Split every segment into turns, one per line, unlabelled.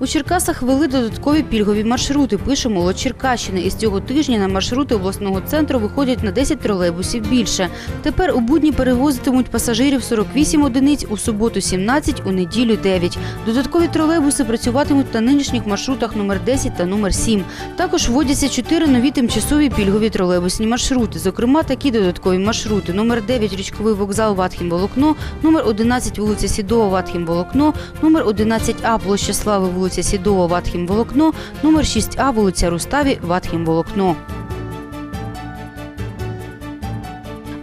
У Черкасах ввели додаткові пільгові маршрути. Пише молод Черкащини. І з цього тижня на маршрути обласного центру виходять на 10 тролейбусів більше. Тепер у будні перевозитимуть пасажирів 48 одиниць, у суботу 17, у неділю 9. Додаткові тролейбуси працюватимуть на нинішніх маршрутах номер 10 та номер 7. Також вводяться чотири нові тимчасові пільгові тролейбусні маршрути. Зокрема, такі додаткові маршрути: номер 9 річковий вокзал Ватхім Волокно, номер 11 вулиця Сідова Ватхім Волокно, номер 11А площа Слави вулиця Сідова Ватхім Волокно, номер 6А вулиця Руставі Ватхім Волокно.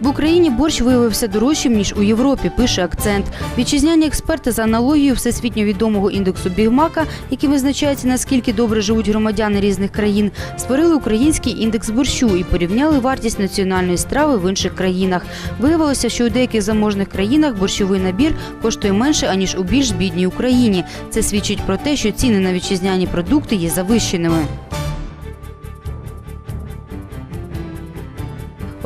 В Україні борщ виявився дорожчим ніж у Європі. Пише акцент. Вітчизняні експерти за аналогією всесвітньо відомого індексу Бігмака, який визначається наскільки добре живуть громадяни різних країн, створили український індекс борщу і порівняли вартість національної страви в інших країнах. Виявилося, що у деяких заможних країнах борщовий набір коштує менше аніж у більш бідній Україні. Це свідчить про те, що ціни на вітчизняні продукти є завищеними.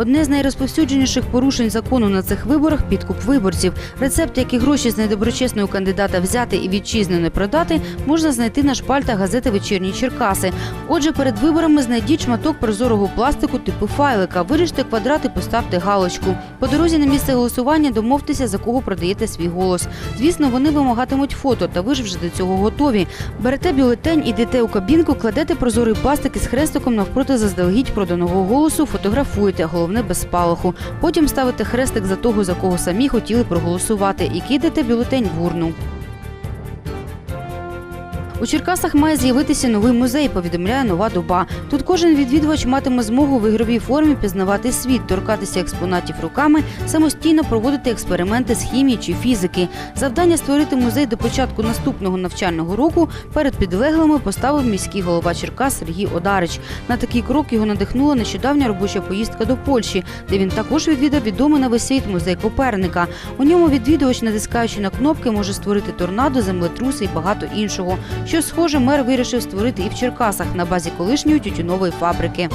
Одне з найрозповсюдженіших порушень закону на цих виборах підкуп виборців. Рецепт, які гроші з недоброчесного кандидата взяти і вітчизну не продати, можна знайти на шпальтах газети Вечірні Черкаси. Отже, перед виборами знайдіть шматок прозорого пластику типу файлика, виріжте квадрат і поставте галочку. По дорозі на місце голосування домовтеся, за кого продаєте свій голос. Звісно, вони вимагатимуть фото, та ви ж вже до цього готові. Берете бюлетень, ідете у кабінку, кладете прозорий пластик із хрестиком навпроти заздалегідь проданого голосу, фотографуєте, головне без спалаху. Потім ставите хрестик за того, за кого самі хотіли проголосувати, і кидати бюлетень в урну. У Черкасах має з'явитися новий музей, повідомляє нова доба. Тут кожен відвідувач матиме змогу в ігровій формі пізнавати світ, торкатися експонатів руками, самостійно проводити експерименти з хімії чи фізики. Завдання створити музей до початку наступного навчального року перед підлеглими поставив міський голова Черкас Сергій Одарич. На такий крок його надихнула нещодавня робоча поїздка до Польщі, де він також відвідав відомий на весь світ музей Коперника. У ньому відвідувач, натискаючи на кнопки, може створити торнадо, землетруси і багато іншого. Що схоже, мер вирішив створити і в Черкасах на базі колишньої тютюнової фабрики.